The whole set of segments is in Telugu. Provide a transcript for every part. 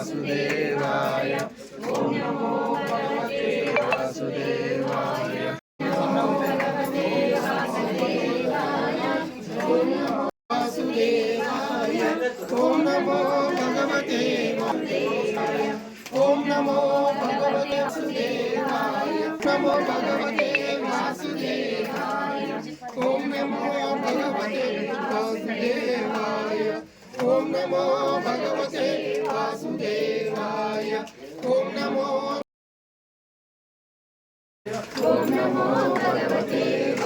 वासुदेवाय ॐ नमो भगवते वासुदेवाय वासुदेवाय ॐ नमो भगवते ॐ नमो भगवते वासुदेवाय नमो भगवते वासुदेवाय ॐ नमो भगवते वासुदेवाय ॐ नमो भगवते ఓం నమో భగవతే వాసుదేవాయ ఓం నమో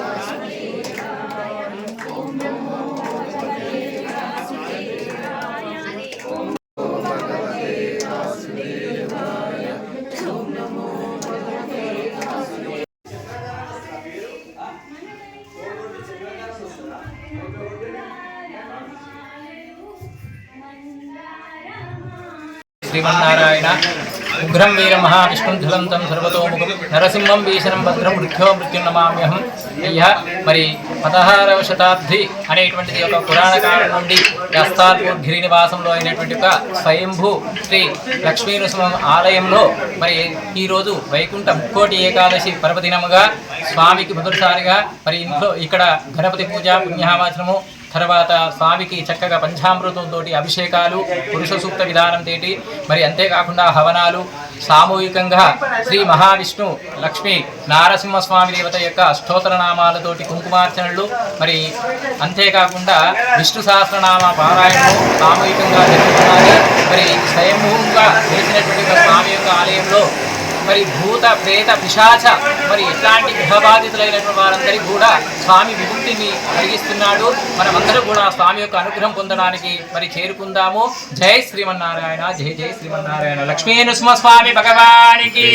శ్రీమన్నారాయణ. ఉగ్రం వీర మహావిష్ణుం ధులంతం సర్వతోముఖం. నరసింహం భీషణం భద్రం మృత్యో మృత్యున్నమామ్యహం అయ్యా మరి పదహారవ శతాబ్ది అనేటువంటిది ఒక పురాణ కాలం నుండి దస్తాల్పూర్ గిరి నివాసంలో అయినటువంటి ఒక స్వయంభూ శ్రీ లక్ష్మీ నృసింహ ఆలయంలో మరి ఈరోజు వైకుంఠ ముక్కోటి ఏకాదశి పర్వదినముగా స్వామికి మొదటిసారిగా మరి ఇంట్లో ఇక్కడ గణపతి పూజ పుణ్యావాచనము తర్వాత స్వామికి చక్కగా పంచామృతంతో అభిషేకాలు పురుష సూక్త విధానం తేటి మరి అంతేకాకుండా హవనాలు సామూహికంగా శ్రీ మహావిష్ణు లక్ష్మి నారసింహస్వామి దేవత యొక్క అష్టోత్తర నామాలతోటి కుంకుమార్చనలు మరి అంతేకాకుండా విష్ణు సహస్రనామ పారాయణము సామూహికంగా జరుగుతున్నాయి మరి స్వయంభూగా చేసినటువంటి స్వామి యొక్క ఆలయంలో మరి భూత ప్రేత పిశాచ మరి ఎట్లాంటి గ్రహబాధితులైనటువంటి వారందరికీ కూడా స్వామి విముక్తిని కలిగిస్తున్నాడు. మనమందరూ కూడా స్వామి యొక్క అనుగ్రహం పొందడానికి మరి చేరుకుందాము. జై శ్రీమన్నారాయణ జై జై శ్రీమన్నారాయణ. లక్ష్మీ నృసింహ స్వామి భగవానికి